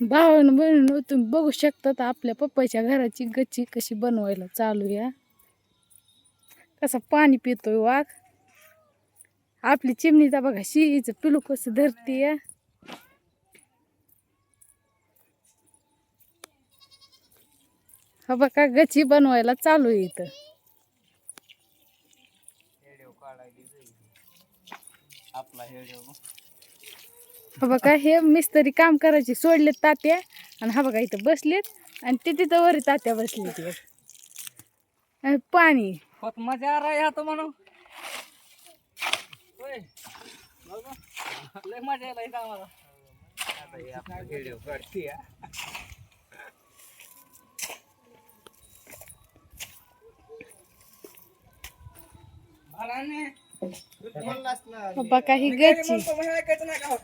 भावानं बहिणीनं तुम्ही बघू शकतात आपल्या पप्पाच्या घराची गच्ची कशी बनवायला चालू या कसं पाणी पितोय वाघ. आपली चिमणीचा बघा शिईचं पिलू कसं धरती या हा बघा गच्ची बनवायला चालू आहे इथं. आपला हा बघा हे मिस्त्री काम करायचे सोडलेत तात्या. आणि हा बघा इथं बसलेत. आणि ते तिथं वर तात्या बसलेत. आणि पाणी. बहुत मजा आ रहा है यहाँ तो मनो ओए, बघा. लय मजा येईल इथं आम्हाला. हे हा बघा ही गच्ची. ऐकायचं नाही का?